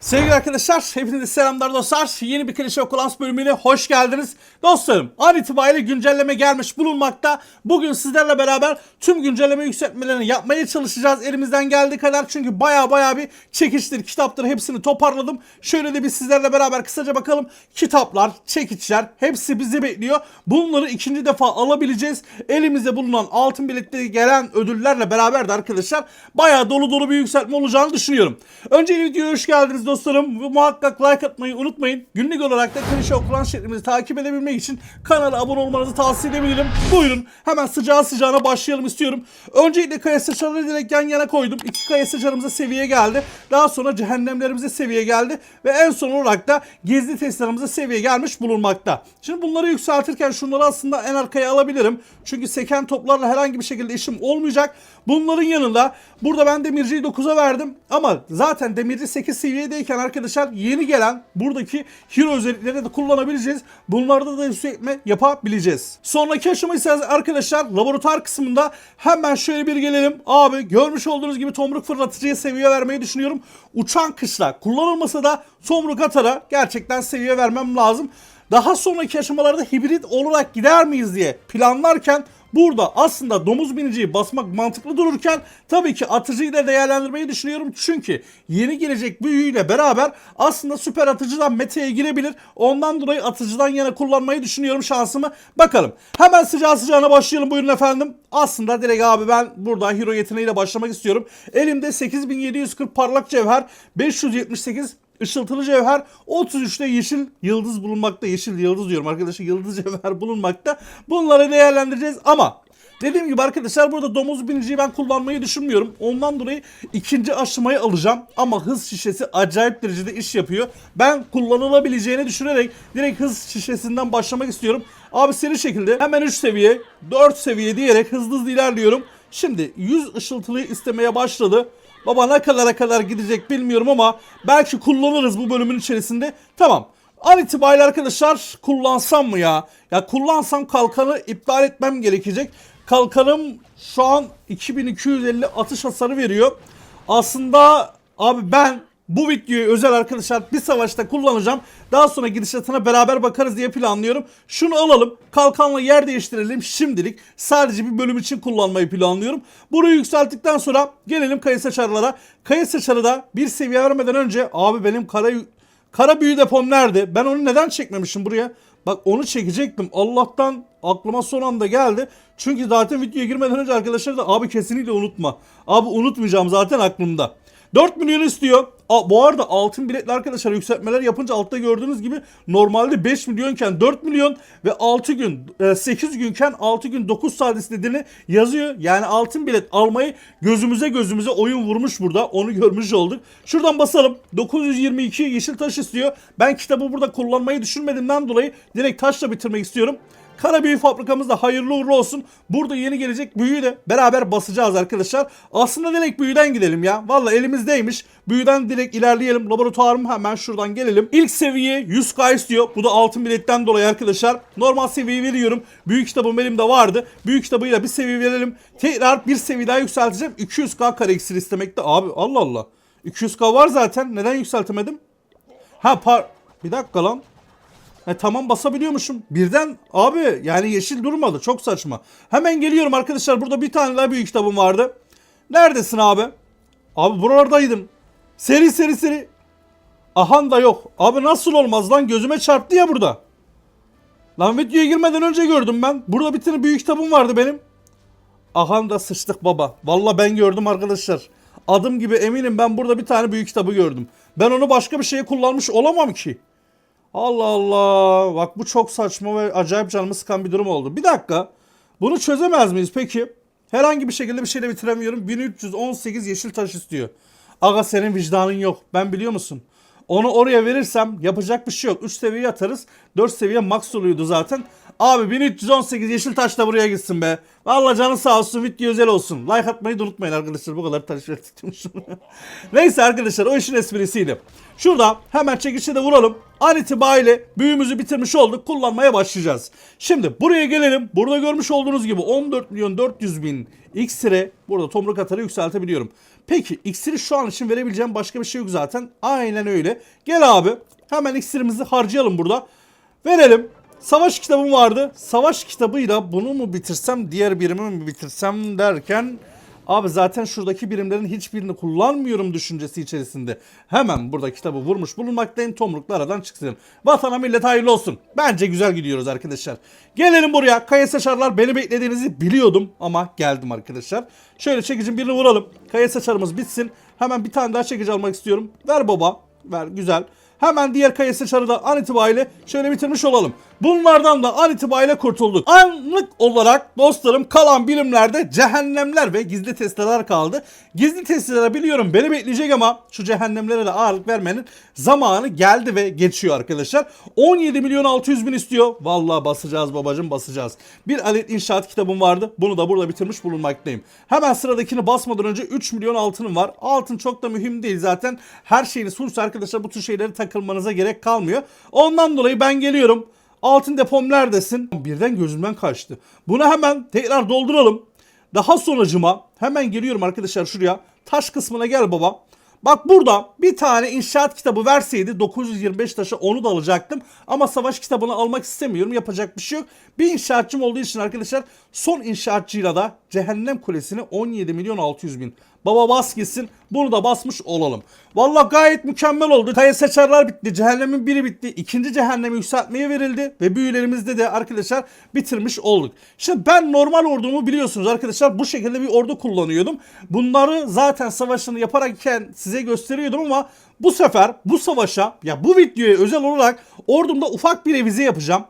Sevgili arkadaşlar, hepinize selamlar dostlar. Yeni bir Klişe Okulans bölümüne hoş geldiniz. Dostlarım, an itibariyle güncelleme gelmiş bulunmakta. Bugün sizlerle beraber tüm güncelleme yükseltmelerini yapmaya çalışacağız. Elimizden geldiği kadar çünkü baya baya bir çekiştir, kitaptır hepsini toparladım. Şöyle de bir sizlerle beraber kısaca bakalım. Kitaplar, çekiçler hepsi bizi bekliyor. Bunları ikinci defa alabileceğiz. Elimizde bulunan altın biletleri gelen ödüllerle beraber de arkadaşlar baya dolu dolu bir yükseltme olacağını düşünüyorum. Önce videoya hoş geldiniz dostlarım. Ve muhakkak like atmayı unutmayın. Günlük olarak da klişe okulan şeklimizi takip edebilmek için kanala abone olmanızı tavsiye edebilirim. Buyurun hemen sıcağı sıcağına başlayalım istiyorum. Öncelikle kaya sıçraları direkt yan yana koydum. İki kaya sıçrarımıza seviye geldi. Daha sonra cehennemlerimize seviye geldi. Ve en son olarak da gizli testlerimize seviye gelmiş bulunmakta. Şimdi bunları yükseltirken şunları aslında en arkaya alabilirim. Çünkü seken toplarla herhangi bir şekilde işim olmayacak. Bunların yanında burada ben demirciyi 9'a verdim. Ama zaten demirci 8 seviyedeyken arkadaşlar yeni gelen buradaki hero özelliklerini de kullanabileceğiz. Bunlarda da yükseltme yapabileceğiz. Sonraki aşama ise arkadaşlar laboratuvar kısmında hemen şöyle bir gelelim. Abi görmüş olduğunuz gibi tomruk fırlatıcıya seviye vermeyi düşünüyorum. Uçan kışla kullanılmasa da tomruk atara gerçekten seviye vermem lazım. Daha sonraki aşamalarda hibrit olarak gider miyiz diye planlarken Burada aslında domuz biniciyi basmak mantıklı dururken tabii ki atıcıyı da değerlendirmeyi düşünüyorum. Çünkü yeni gelecek büyüyle beraber aslında süper atıcıdan meta'ya girebilir. Ondan dolayı atıcıdan yana kullanmayı düşünüyorum şansımı. Bakalım. Hemen sıcağı sıcağına başlayalım buyurun efendim. Aslında direkt abi ben burada hero yeteneğiyle başlamak istiyorum. Elimde 8740 parlak cevher, 578 Işıltılı cevher 33'te yeşil yıldız bulunmakta. Yeşil yıldız diyorum arkadaşlar. Yıldız cevher bulunmakta. Bunları değerlendireceğiz ama Dediğim gibi arkadaşlar burada domuz biniciyi ben kullanmayı düşünmüyorum. Ondan dolayı ikinci aşamayı alacağım. Ama hız şişesi acayip derecede iş yapıyor. Ben kullanılabileceğini düşünerek direkt hız şişesinden başlamak istiyorum. Abi seri şekilde hemen 3 seviye, 4 seviye diyerek hızlı hızlı ilerliyorum. Şimdi 100 ışıltılıyı istemeye başladı. Baba ne kadara kadar gidecek bilmiyorum ama belki kullanırız bu bölümün içerisinde. Tamam. An itibariyle arkadaşlar kullansam mı ya? Ya kullansam kalkanı iptal etmem gerekecek. Kalkanım şu an 2250 atış hasarı veriyor. Aslında abi ben bu videoyu özel arkadaşlar bir savaşta kullanacağım. Daha sonra gidişatına beraber bakarız diye planlıyorum. Şunu alalım. Kalkanla yer değiştirelim şimdilik. Sadece bir bölüm için kullanmayı planlıyorum. Burayı yükselttikten sonra gelelim kaya saçarlara. Kaya saçarı da bir seviye vermeden önce abi benim kara kara büyü depom nerede? Ben onu neden çekmemişim buraya? Bak onu çekecektim. Allah'tan aklıma son anda geldi. Çünkü zaten videoya girmeden önce arkadaşlar da abi kesinlikle unutma. Abi unutmayacağım zaten aklımda. 4 milyon istiyor. Aa, bu arada altın biletli arkadaşlar yükseltmeler yapınca altta gördüğünüz gibi normalde 5 milyonken 4 milyon ve 6 gün e, 8 günken 6 gün 9 saat istediğini yazıyor. Yani altın bilet almayı gözümüze gözümüze oyun vurmuş burada. Onu görmüş olduk. Şuradan basalım. 922 yeşil taş istiyor. Ben kitabı burada kullanmayı düşünmediğimden dolayı direkt taşla bitirmek istiyorum. Kara büyü fabrikamız da hayırlı uğurlu olsun. Burada yeni gelecek büyüyü de beraber basacağız arkadaşlar. Aslında direkt büyüden gidelim ya. Valla elimizdeymiş. Büyüden direkt ilerleyelim. Laboratuvarım hemen şuradan gelelim. İlk seviye 100k istiyor. Bu da altın biletten dolayı arkadaşlar. Normal seviyeyi veriyorum. Büyük kitabım elimde vardı. Büyük kitabıyla bir seviye verelim. Tekrar bir seviye daha yükselteceğim. 200k kare iksir istemekte. Abi Allah Allah. 200k var zaten. Neden yükseltemedim? Ha par... Bir dakika lan. E, tamam basabiliyormuşum. Birden abi yani yeşil durmadı. Çok saçma. Hemen geliyorum arkadaşlar. Burada bir tane daha büyük kitabım vardı. Neredesin abi? Abi buralardaydın. Seri seri seri. Ahan da yok. Abi nasıl olmaz lan? Gözüme çarptı ya burada. Lan videoya girmeden önce gördüm ben. Burada bir tane büyük kitabım vardı benim. Ahan da sıçtık baba. Valla ben gördüm arkadaşlar. Adım gibi eminim ben burada bir tane büyük kitabı gördüm. Ben onu başka bir şeye kullanmış olamam ki. Allah Allah. Bak bu çok saçma ve acayip canımı sıkan bir durum oldu. Bir dakika. Bunu çözemez miyiz peki? Herhangi bir şekilde bir şeyle bitiremiyorum. 1318 yeşil taş istiyor. Aga senin vicdanın yok. Ben biliyor musun? Onu oraya verirsem yapacak bir şey yok. 3 seviye atarız. 4 seviye max oluyordu zaten. Abi 1318 yeşil taş da buraya gitsin be. Vallahi canı sağ olsun video özel olsun. Like atmayı da unutmayın arkadaşlar bu kadar taş. Neyse arkadaşlar o işin esprisiydi. Şurada hemen çekişe de vuralım. An itibariyle büyümüzü bitirmiş olduk. Kullanmaya başlayacağız. Şimdi buraya gelelim. Burada görmüş olduğunuz gibi 14 milyon 400 bin X-Ray burada tomruk atarı yükseltebiliyorum. Peki iksiri şu an için verebileceğim başka bir şey yok zaten. Aynen öyle. Gel abi. Hemen iksirimizi harcayalım burada. Verelim. Savaş kitabım vardı. Savaş kitabıyla bunu mu bitirsem diğer birimi mi bitirsem derken abi zaten şuradaki birimlerin hiçbirini kullanmıyorum düşüncesi içerisinde. Hemen burada kitabı vurmuş bulunmaktayım. Tomruklu aradan çıksın. Vatana millet hayırlı olsun. Bence güzel gidiyoruz arkadaşlar. Gelelim buraya. Kaya saçarlar beni beklediğinizi biliyordum ama geldim arkadaşlar. Şöyle çekicin birini vuralım. Kaya saçarımız bitsin. Hemen bir tane daha çekici almak istiyorum. Ver baba. Ver güzel. Hemen diğer kaya saçarı da an itibariyle şöyle bitirmiş olalım. Bunlardan da an itibariyle kurtulduk. Anlık olarak dostlarım kalan birimlerde cehennemler ve gizli testeler kaldı. Gizli testeler biliyorum beni bekleyecek ama şu cehennemlere de ağırlık vermenin zamanı geldi ve geçiyor arkadaşlar. 17 milyon 600 bin istiyor. Vallahi basacağız babacım basacağız. Bir adet inşaat kitabım vardı. Bunu da burada bitirmiş bulunmaktayım. Hemen sıradakini basmadan önce 3 milyon altınım var. Altın çok da mühim değil zaten. Her şeyiniz fullse arkadaşlar bu tür şeyleri takılmanıza gerek kalmıyor. Ondan dolayı ben geliyorum. Altın depom neredesin? Birden gözümden kaçtı. Bunu hemen tekrar dolduralım. Daha sonucuma hemen geliyorum arkadaşlar şuraya. Taş kısmına gel baba. Bak burada bir tane inşaat kitabı verseydi 925 taşa onu da alacaktım. Ama savaş kitabını almak istemiyorum. Yapacak bir şey yok. Bir inşaatçım olduğu için arkadaşlar son inşaatçıyla da Cehennem Kulesi'ni 17 milyon 600 bin. Baba bas gitsin. Bunu da basmış olalım. Valla gayet mükemmel oldu. Kaya seçerler bitti. Cehennemin biri bitti. İkinci cehennemi yükseltmeye verildi. Ve büyülerimizde de arkadaşlar bitirmiş olduk. Şimdi ben normal ordumu biliyorsunuz arkadaşlar. Bu şekilde bir ordu kullanıyordum. Bunları zaten savaşını yaparken size gösteriyordum ama bu sefer bu savaşa ya bu videoya özel olarak ordumda ufak bir revize yapacağım.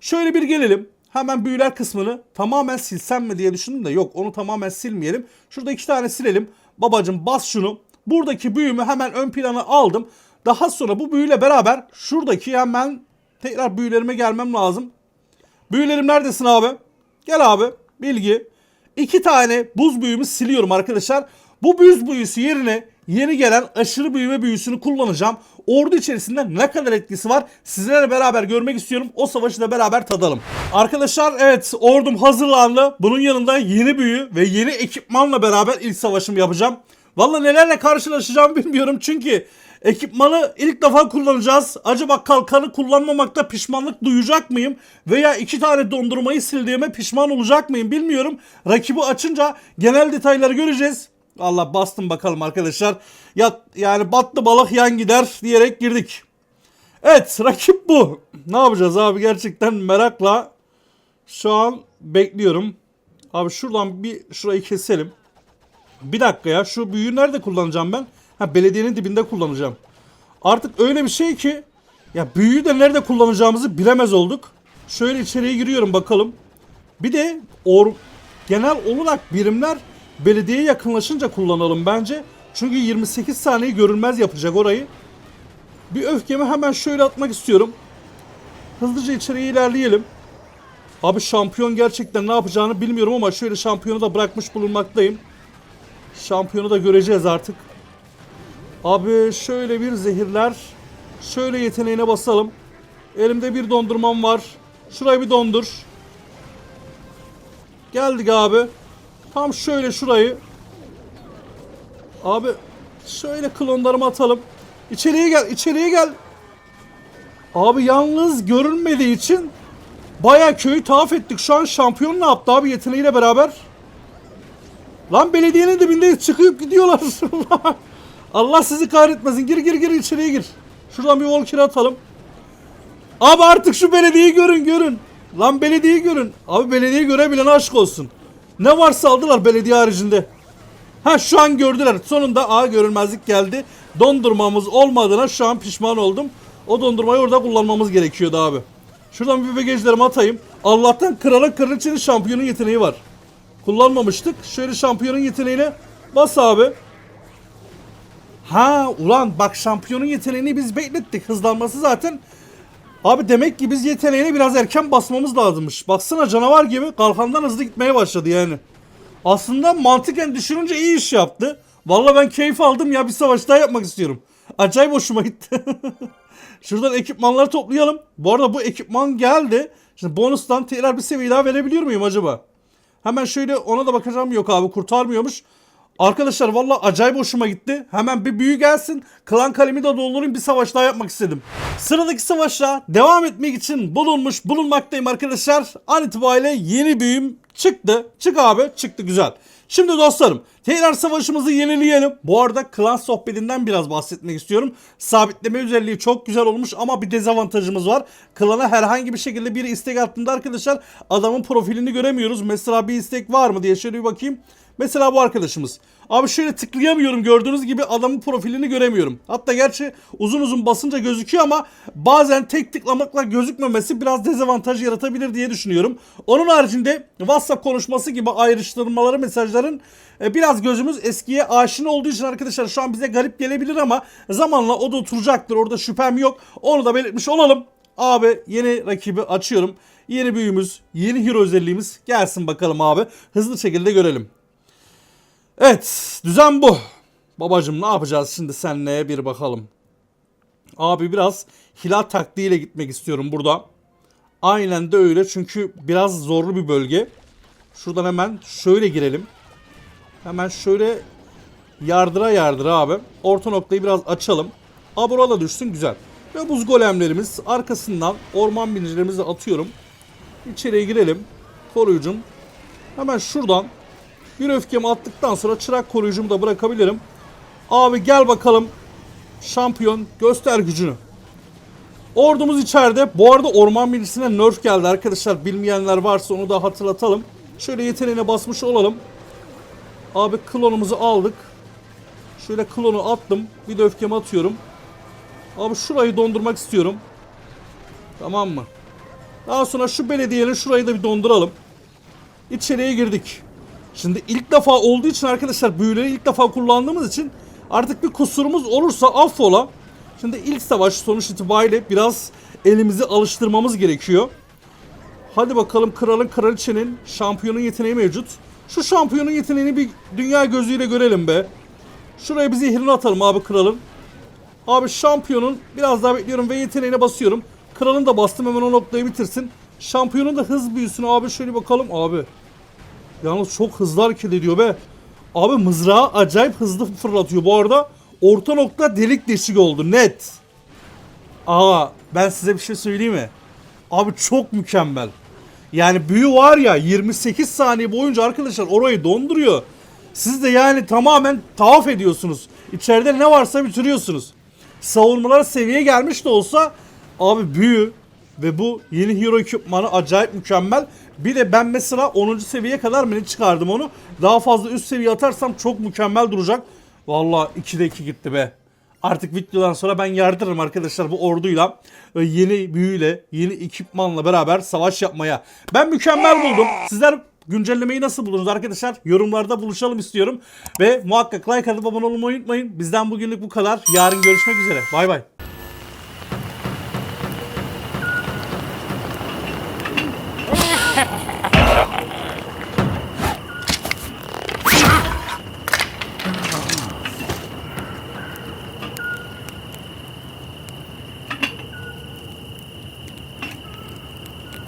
Şöyle bir gelelim. Hemen büyüler kısmını tamamen silsem mi diye düşündüm de yok onu tamamen silmeyelim. Şurada iki tane silelim. Babacım bas şunu. Buradaki büyümü hemen ön plana aldım. Daha sonra bu büyüyle beraber şuradaki hemen tekrar büyülerime gelmem lazım. Büyülerim neredesin abi? Gel abi. Bilgi. İki tane buz büyümü siliyorum arkadaşlar. Bu buz büyüsü yerine yeni gelen aşırı büyüme büyüsünü kullanacağım. Ordu içerisinde ne kadar etkisi var sizlerle beraber görmek istiyorum. O savaşı da beraber tadalım. Arkadaşlar evet ordum hazırlandı. Bunun yanında yeni büyü ve yeni ekipmanla beraber ilk savaşımı yapacağım. Valla nelerle karşılaşacağımı bilmiyorum çünkü ekipmanı ilk defa kullanacağız. Acaba kalkanı kullanmamakta pişmanlık duyacak mıyım? Veya iki tane dondurmayı sildiğime pişman olacak mıyım bilmiyorum. Rakibi açınca genel detayları göreceğiz. Allah bastım bakalım arkadaşlar. Ya yani battı balık yan gider diyerek girdik. Evet rakip bu. Ne yapacağız abi gerçekten merakla şu an bekliyorum. Abi şuradan bir şurayı keselim. Bir dakika ya şu büyüyü nerede kullanacağım ben? Ha belediyenin dibinde kullanacağım. Artık öyle bir şey ki ya büyüyü de nerede kullanacağımızı bilemez olduk. Şöyle içeriye giriyorum bakalım. Bir de or genel olarak birimler belediyeye yakınlaşınca kullanalım bence. Çünkü 28 saniye görünmez yapacak orayı. Bir öfkemi hemen şöyle atmak istiyorum. Hızlıca içeriye ilerleyelim. Abi şampiyon gerçekten ne yapacağını bilmiyorum ama şöyle şampiyonu da bırakmış bulunmaktayım. Şampiyonu da göreceğiz artık. Abi şöyle bir zehirler. Şöyle yeteneğine basalım. Elimde bir dondurmam var. Şurayı bir dondur. Geldik abi. Tam şöyle şurayı. Abi şöyle klonlarımı atalım. İçeriye gel, içeriye gel. Abi yalnız görünmediği için baya köyü tavaf ettik. Şu an şampiyon ne yaptı abi yeteneğiyle beraber? Lan belediyenin dibinde çıkıp gidiyorlar. Allah sizi kahretmesin. Gir gir gir içeriye gir. Şuradan bir walker atalım. Abi artık şu belediyeyi görün görün. Lan belediyeyi görün. Abi belediyeyi görebilene aşk olsun. Ne varsa aldılar belediye haricinde. Ha şu an gördüler. Sonunda a görünmezlik geldi. Dondurmamız olmadığına şu an pişman oldum. O dondurmayı orada kullanmamız gerekiyordu abi. Şuradan bir bagajlarımı atayım. Allah'tan kralın kraliçenin şampiyonun yeteneği var. Kullanmamıştık. Şöyle şampiyonun yeteneğine bas abi. Ha ulan bak şampiyonun yeteneğini biz beklettik. Hızlanması zaten. Abi demek ki biz yeteneğini biraz erken basmamız lazımmış. Baksana canavar gibi kalkandan hızlı gitmeye başladı yani. Aslında mantıken düşününce iyi iş yaptı. Vallahi ben keyif aldım ya bir savaş daha yapmak istiyorum. Acayip hoşuma gitti. Şuradan ekipmanları toplayalım. Bu arada bu ekipman geldi. Şimdi bonustan tekrar bir seviye daha verebiliyor muyum acaba? Hemen şöyle ona da bakacağım. Yok abi kurtarmıyormuş. Arkadaşlar valla acayip hoşuma gitti. Hemen bir büyü gelsin. Klan kalemi de doldurayım bir savaş daha yapmak istedim. Sıradaki savaşla devam etmek için bulunmuş bulunmaktayım arkadaşlar. An itibariyle yeni büyüm çıktı. Çık abi çıktı güzel. Şimdi dostlarım tekrar savaşımızı yenileyelim. Bu arada klan sohbetinden biraz bahsetmek istiyorum. Sabitleme özelliği çok güzel olmuş ama bir dezavantajımız var. Klana herhangi bir şekilde bir istek attığında arkadaşlar adamın profilini göremiyoruz. Mesela bir istek var mı diye şöyle bir bakayım. Mesela bu arkadaşımız. Abi şöyle tıklayamıyorum gördüğünüz gibi adamın profilini göremiyorum. Hatta gerçi uzun uzun basınca gözüküyor ama bazen tek tıklamakla gözükmemesi biraz dezavantaj yaratabilir diye düşünüyorum. Onun haricinde WhatsApp konuşması gibi ayrıştırmaları mesajların e, biraz gözümüz eskiye aşina olduğu için arkadaşlar şu an bize garip gelebilir ama zamanla o da oturacaktır. Orada şüphem yok. Onu da belirtmiş olalım. Abi yeni rakibi açıyorum. Yeni büyümüz, yeni hero özelliğimiz gelsin bakalım abi. Hızlı şekilde görelim. Evet düzen bu. Babacım ne yapacağız şimdi senle bir bakalım. Abi biraz hilal taktiğiyle gitmek istiyorum burada. Aynen de öyle çünkü biraz zorlu bir bölge. Şuradan hemen şöyle girelim. Hemen şöyle yardıra yardıra abi. Orta noktayı biraz açalım. Aa burada düşsün güzel. Ve buz golemlerimiz arkasından orman binicilerimizi atıyorum. İçeriye girelim. Koruyucum. Hemen şuradan bir öfkemi attıktan sonra çırak koruyucumu da bırakabilirim. Abi gel bakalım. Şampiyon göster gücünü. Ordumuz içeride. Bu arada orman birisine nerf geldi arkadaşlar. Bilmeyenler varsa onu da hatırlatalım. Şöyle yeteneğine basmış olalım. Abi klonumuzu aldık. Şöyle klonu attım. Bir de öfkemi atıyorum. Abi şurayı dondurmak istiyorum. Tamam mı? Daha sonra şu belediyenin şurayı da bir donduralım. İçeriye girdik. Şimdi ilk defa olduğu için arkadaşlar büyüleri ilk defa kullandığımız için artık bir kusurumuz olursa affola. Şimdi ilk savaş sonuç itibariyle biraz elimizi alıştırmamız gerekiyor. Hadi bakalım kralın kraliçenin şampiyonun yeteneği mevcut. Şu şampiyonun yeteneğini bir dünya gözüyle görelim be. Şuraya bir zehrini atalım abi kralın. Abi şampiyonun biraz daha bekliyorum ve yeteneğine basıyorum. Kralın da bastım hemen o noktayı bitirsin. Şampiyonun da hız büyüsün abi şöyle bakalım abi. Yalnız çok hızlı hareket ediyor be. Abi mızrağı acayip hızlı fırlatıyor. Bu arada orta nokta delik deşik oldu net. Aa ben size bir şey söyleyeyim mi? Abi çok mükemmel. Yani büyü var ya 28 saniye boyunca arkadaşlar orayı donduruyor. Siz de yani tamamen tavaf ediyorsunuz. İçeride ne varsa bitiriyorsunuz. Savunmalar seviye gelmiş de olsa abi büyü ve bu yeni hero ekipmanı acayip mükemmel. Bir de ben mesela 10. seviyeye kadar mı çıkardım onu. Daha fazla üst seviye atarsam çok mükemmel duracak. Vallahi 2'de 2 gitti be. Artık videodan sonra ben yardırırım arkadaşlar bu orduyla yeni büyüyle, yeni ekipmanla beraber savaş yapmaya. Ben mükemmel buldum. Sizler güncellemeyi nasıl buldunuz arkadaşlar? Yorumlarda buluşalım istiyorum. Ve muhakkak like atıp abone olmayı unutmayın. Bizden bugünlük bu kadar. Yarın görüşmek üzere. Bay bay.